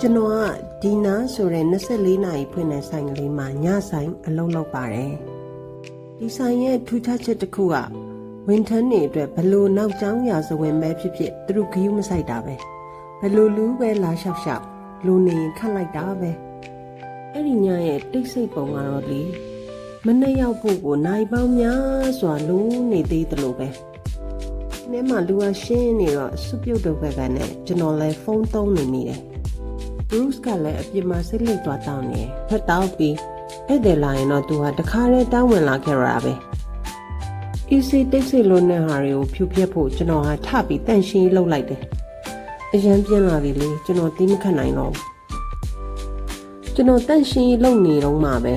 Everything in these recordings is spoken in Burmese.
ကျွန်တော်ကဒီနာဆိုတဲ့24နာရီဖွင့်တဲ့ဆိုင်ကလေးမှာညဆိုင်အလုပ်လုပ်ပါတယ်ဒီဆိုင်ရဲ့ထူးခြားချက်တစ်ခုကဝန်ထမ်းတွေအတွက်ဘလို့နောက်ကျောင်းရာဇဝင်ပဲဖြစ်ဖြစ်သူတို့ဂရုမစိုက်တာပဲဘလို့လူပဲလာလျှောက်လျှောက်လူနေရင်ခတ်လိုက်တာပဲအဲ့ဒီညရဲ့တိတ်ဆိတ်ပုံကတော့လေမနေ့ရောက်ဖို့ကိုနိုင်ပေါင်းများစွာလုံးနေသေးတယ်လို့ပဲ။နေ့မှလူကရှင်းနေတော့စုပြုတ်တော့ဘက်ကနဲ့ကျွန်တော်လည်းဖုန်းသုံးနေမိတယ်။ Bruce ကလည်းအပြင်မှာစိတ်လိတ်သွားတောင်းနေတယ်။ဖက်တောက်ပြီးအဲ့တယ်လာရင်တော့သူဟာတခါတည်းတောင်းဝင်လာခဲ့ရတာပဲ။ easy တိတ်ဆိတ်လို့နဲ့ဟာတွေကိုဖြူပြက်ဖို့ကျွန်တော်ဟာထပြီးတန့်ရှင်းရေးလုပ်လိုက်တယ်။အရန်ပြင်းလာပြီလေကျွန်တော်တီးမခတ်နိုင်တော့ဘူး။ကျွန်တော်တန့်ရှင်းရေးလုပ်နေတော့မှပဲ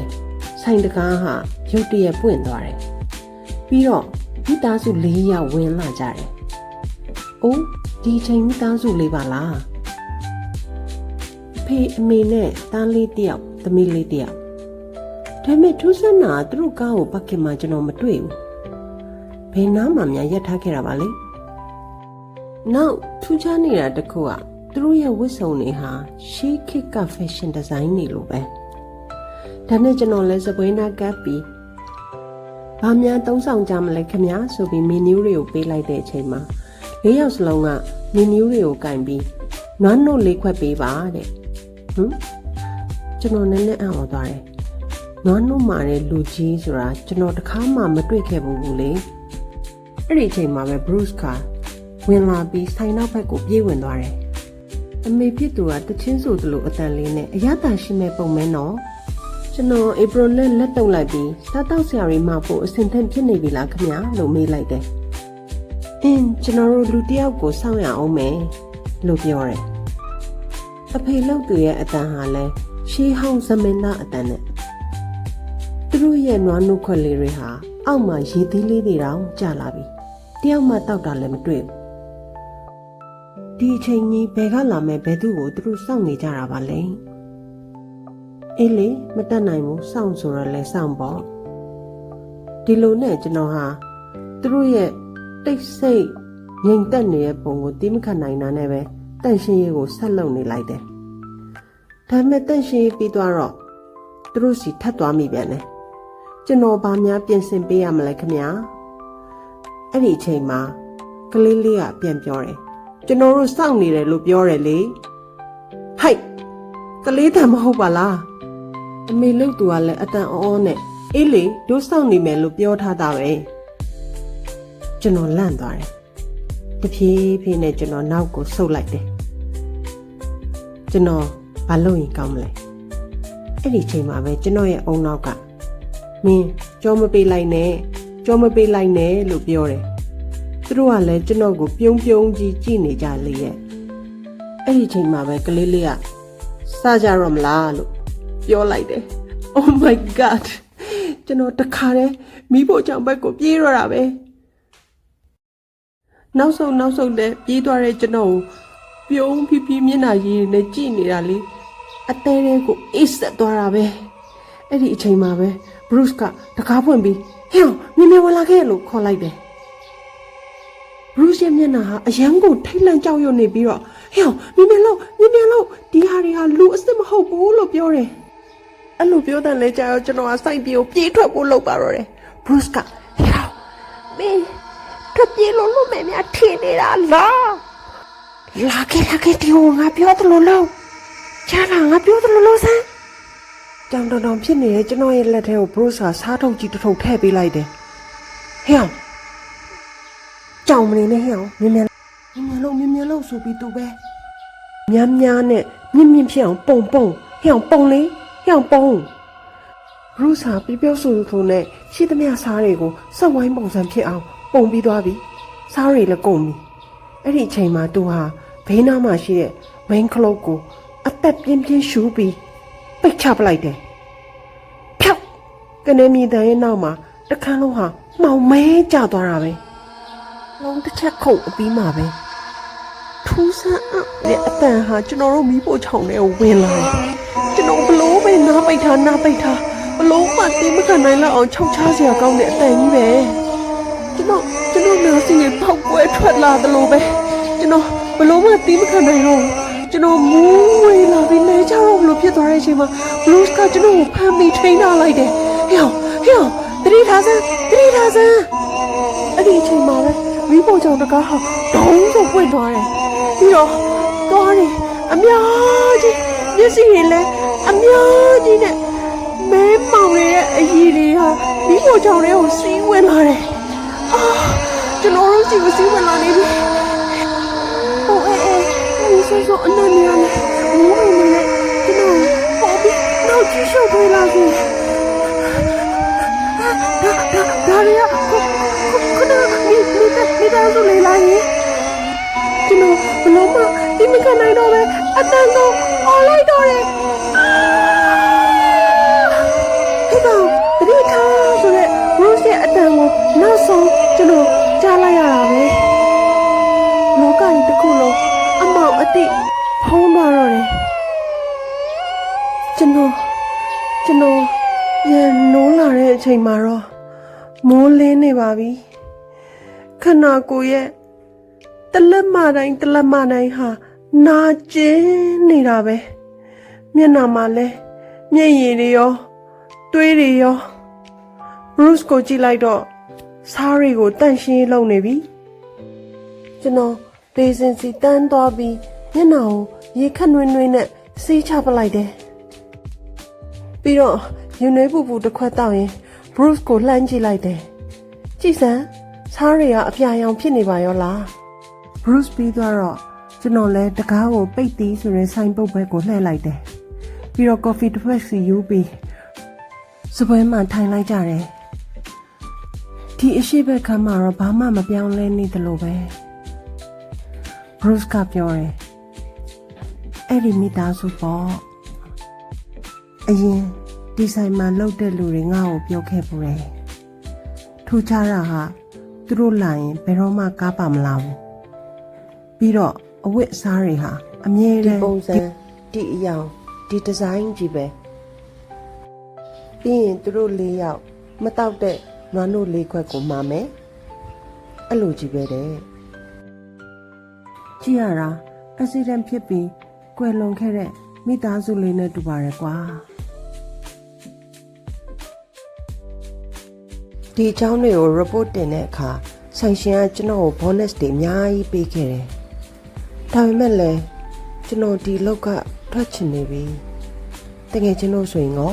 ဆိုင်တကားဟာရုတ်တရက်ပွင့်သွားတယ်။ပြီးတော့မိသားစု၄ယောက်ဝင်လာကြတယ်။အိုးဒီအချိန်မိသားစုလေးပါလား။အ ဖေအမေနဲ့တားလေးတစ်ယောက်သမီးလေးတစ်ယောက်ဒါပေမဲ့ထူးဆန်းတာကသူတို့ကားကိုပတ်ခင်မှာကျွန်တော်မတွေ့ဘူး။ဘယ်နားမှများရက်ထားခဲ့တာပါလဲ။နောက်ထူးခြားနေတာတစ်ခုကသူတို့ရဲ့ဝတ်စုံတွေဟာရှေးခေတ်က fashion design တွေလိုပဲ။ဒါနဲ့ကျွန်တော်လည်းစပွဲနာကပ်ပြီး။ဘာများသုံးဆောင်ကြမလဲခင်ဗျာဆိုပြီးမီနူးတွေကိုပေးလိုက်တဲ့အချိန်မှာလေးယောက်စလုံးကမီနူးတွေကိုကင်ပြီးနွမ်းနို့လေးခွက်ပေးပါတဲ့။ ဟမ်ကျွန်တော်နည်းနည်းအံ့ဩသွားတယ်။နွမ်းနို့မာတဲ့လူကြီးဆိုတာကျွန်တော်တခါမှမတွေ့ခဲ့ဘူးဘူးလေ။အဲ့ဒီအချိန်မှာပဲ Bruce ကဝင်လာပြီးဆိုင်နောက်ဘက်ကိုပြေးဝင်သွားတယ်။အမေဖြစ်သူကတချင်းဆိုသလိုအတန်လေးနဲ့အရသာရှိမဲ့ပုံမဲနော်။ကျွန်တော်ဧပြီနဲ့လက်တုပ်လိုက်ပြီးစားတောက်ဆရာတွေမှဖို့အစင်သင့်ဖြစ်နေပြီလားခင်ဗျာလို့မေးလိုက်တယ်။အင်းကျွန်တော်တို့လူတစ်ယောက်ကိုစောင့်ရအောင်မယ်လို့ပြောတယ်။ အဖေလောက်သူရဲ့အတန်ဟာလဲရှေးဟောင်းသမင်သားအတန်နဲ့သူတို့ရဲ့နွားနှုတ်ခွက်လေးတွေဟာအောက်မှာရေသေးလေးတွေတောင်ကျလာပြီ။တယောက်မှတောက်တာလည်းမတွေ့ဘူး။ဒီအချိန်ကြီးဘယ်ကလာမဲ့ဘဲသူ့ကိုသူတို့စောင့်နေကြတာပါလဲ။အေးလေမတက်နိုင်ဘူးစောင့်ဆိုတော့လဲစောင့်ပေါ့ဒီလိုနဲ့ကျွန်တော်ဟာသူတို့ရဲ့တိတ်ဆိတ်ငြိမ်သက်နေတဲ့ပုံကိုတီးမခတ်နိုင်တာနဲ့ပဲ တန့်ရှင်းရေးကိုဆက်လုပ်နေလိုက်တယ်ဒါပေမဲ့တန့်ရှင်းရေးပြီးသွားတော့သူတို့စီထပ်သွားမိပြန်တယ်ကျွန်တော်ဘာများပြင်ဆင်ပေးရမလဲခင်ဗျာအဲ့ဒီအချိန်မှာကလေးလေးကပြန်ပြောတယ်ကျွန်တော်တို့စောင့်နေတယ်လို့ပြောတယ်လေဟိုက်ကလေးတံမဟုတ်ပါလားအမေလုတ်သူကလည်းအတန်အောနဲ့အေးလေတို့စောင့်နေမယ်လို့ပြောထားတာပဲကျွန်တော်လန့်သွားတယ် တဖြည်းဖြည်းနဲ့ကျွန်တော်နောက်ကိုဆုတ်လိုက်တယ်ကျွန်တော်ဘာလုပ်ရင်ကောင်းမလဲအဲ့ဒီချိန်မှာပဲကျွန်တော်ရဲ့အုံနောက်ကမင်းကြောမပေးလိုက်နဲ့ကြောမပေးလိုက်နဲ့လို့ပြောတယ်သူတို့ကလည်းကျွန်တော်ကိုပြုံးပြုံးကြီးကြည့်နေကြလေရဲ့အဲ့ဒီချိန်မှာပဲကလေးလေးကစကြတော့မလားလို့ပြောလိုက်တယ် Oh my god ကျွန်တော်တခါတည်းမိဖို့ကြောင့်ဘက်ကိုပြေးရတာပဲ နောက်ဆုံးနောက်ဆုံးနဲ့ပြေးသွားတဲ့ကျွန်တော်ကိုပြုံးဖြည်းဖြည်းမျက်နှာရည်နဲ့ကြည့်နေတာလေအသေးသေးကိုအိတ်ဆက်သွားတာပဲအဲ့ဒီအချိန်မှာပဲ Bruce ကတကားဖွင့်ပြီးဟဲ့မြင်မြင်ဝင်လာခဲ့လို့ခေါ်လိုက်တယ် Bruce ရဲ့မျက်နှာဟာအရန်ကိုထိတ်လန့်ကြောက်ရွံ့နေပြီးတော့ဟဲ့မြင်မြင်လို့မြင်မြင်လို့ဒီဟာတွေဟာလူအစ်စ်မဟုတ်ဘူးလို့ပြောတယ်အဲ့လိုပြောတဲ့လဲကြာတော့ကျွန်တော်ကစိုက်ပြေကိုပြေးထွက်ဖို့လုပ်ပါတော့တယ်။ Bruce ကဟောမင်း ထွက်ပြေးလို့လို့မဲများထင်နေတာလား။လာခဲ့လာခဲ့ဒီဟိုငါပြောသလိုလို့ချာလာငါပြောသလိုလို့စမ်း။ကြောင်တောင်တောင်ဖြစ်နေတဲ့ကျွန်တော်ရဲ့လက်ထဲကို Bruce ကစားထုတ်ကြီးတစ်ထုပ်ထည့်ပေးလိုက်တယ်။ဟေ့ကြောင်မနေနဲ့ဟေ့မြင်မြန်မြင်မြန်လို့မြင်မြန်လို့ဆိုပြီးသူပဲ။များများနဲ့မြင့်မြင့်ဖြစ်အောင်ပုံပုံဟဲ့အောင်ပုံလေးဟဲ့အောင်ပုံဘရုစာပြပြောဆိုဆိုနဲ့ရှိသမျှစားတွေကိုစက်ဝိုင်းပုံစံဖြစ်အောင် ပုံပြီးသွားပြီစားတွေလည်းကုန်ပြီအဲ့ဒီအချိန်မှာသူဟာဘေးနားမှာရှိတဲ့ main clock ကိုအသက်ပြင်းပြင်းရှူပြီးပိတ်ချပလိုက်တယ်ဖြောက်ကနေမြည်တန်ရဲ့နောက်မှာတခန်းလုံးဟာမှောင်မဲကျသွားတာပဲလုံးတစ်ချက်ခုတ်အပြီးမှာပဲထူးဆန်းအပ်တဲ့အတန်ဟာကျွန်တော်တို့မီးပို့ချောင်းထဲကိုဝင်လာတယ်။ကျွန်တော်ဘလို့ပဲနားပိတ်ထားနားပိတ်ထားဘလို့မှတိမခံနိုင်လောက်အောင်ခြောက်ချားစရာကောင်းတဲ့အတန်ကြီးပဲ။ ကျွန်တော်ကျွန်တော်နားစီရင်ပေါက်ကွဲထွက်လာတယ်လို့ပဲကျွန်တော်ဘလို့မှတိမခံနိုင်တော့ဘူးကျွန်တော်မူးဝေးလာပြီလိုဖြစ်သွားတဲ့အချိန်မှာ Bruce ကကျွန်တော်ကိုဖမ်းပြီးထိန်းထားလိုက်တယ်ဟေ့ဟေ့တတိထားစမ်းတတိထားစမ်းအဲ့ဒီအချိန်မှာပဲမိဖို့ကြောင့်တကားဟာဒုံးဆိုပွင့်သွားတယ်ပြီးတော့သွားတယ်အများကြီးမျက်စိတွေလည်းအများကြီးနဲ့မဲမောင်ရဲ့အရည်တွေဟာမိဖို့ကြောင့်လည်းကိုစီးဝင်လာတယ်အာ ကျွန်တော်တို့စီကိုစီးဝင်လာနေပြီဟိုအေးအေးဒီဆိုဆိုအနန္တရနဲ့မိုးဝင်နေတဲ့ကျွန်တော်ပေါ်ပြီးနောက်ကြည့်ရှုပ်ပေးလာစီဒါဒါဒါရီယာခုခုနမိမိတဲ့မိတဲ့ဆိုလေလာရင်ကျွန်တော်ဘလုံးမဒီမကနိုင်တော့ပဲအတန်ကိုအော်လိုက်တော့တယ် ကျွန်တော်ကျွန်တော်ရန်နိုးလာတဲ့အချိန်မှာတော့မိုးလင်းနေပါပြီခန္ဓာကိုယ်ရဲ့တလက်မတိုင်းတလက်မတိုင်းဟာနာကျင်းနေတာပဲမျက်နှာမှာလဲမျက်ရည်တွေရောတွေးတွေရော Bruce ကိုကြည့်လိုက်တော့စားတွေကိုတန့်ရှင်းလုပ်နေပြီကျွန်တော်ဒေစင်စီတန်းသွားပြီးမျက်နှာကိုရေခတ်နွေးနွေးနဲ့ဆေးချပလိုက်တယ်။ ပြီးတော့ယူနေပူပူတစ်ခွက်တောက်ရင် Bruce ကိုလှမ်းကြည့်လိုက်တယ်။ကြည်စမ်းစားတွေကအပြာရောင်ဖြစ်နေပါရောလား။ Bruce ပြီးသွားတော့ကျွန်တော်လည်းတကားကိုပိတ်တီးဆိုတဲ့ဆိုင်ပုတ်ဘက်ကိုလှည့်လိုက်တယ်။ပြီးတော့ coffee တစ်ဖက်စီယူပြီးစပွဲမှာထိုင်လိုက်ကြတယ်။ဒီအရှိဘက်ခမ်းမှာတော့ဘာမှမပြောင်းလဲနေတယ်လို့ပဲ။ Bruce ကပြောတယ်။အဲ့ဒီမိသားစုပေါ့။ အရင်ဒီဆိုင်မှာလောက်တဲ့လူတွေငါ့ကိုပြောခဲ့ပူတယ်။ထူးခြားတာဟာသူတို့လာရင်ဘယ်တော့မှကားပါမလာဘူး။ပြီးတော့အဝတ်အစားတွေဟာအမြဲတမ်းပုံစံဒီအယောင်ဒီဒီဇိုင်းကြီးပဲ။ပြီးရင်သူတို့လေးယောက်မတောက်တဲ့နွားနို့လေးခွက်ကိုမှာမယ်။အဲ့လိုကြီးပဲတဲ့။ကြည့်ရတာအက်ဆီဒန့်ဖြစ်ပြီးကွယ်လွန်ခဲ့တဲ့မိသားစုလေးနဲ့တူပါတယ်ကွာ ဒီအကြောင်းတွေကို report တင်တဲ့အခါဆိုင်ရှင်ကကျွန်တော်ကို bonus တွေအများကြီးပေးခဲ့တယ်ဒါပေမဲ့လည်းကျွန်တော်ဒီလောက်ကထွက်ချင်နေပြီတကယ်ကျွန်တော်ဆိုရင်ရော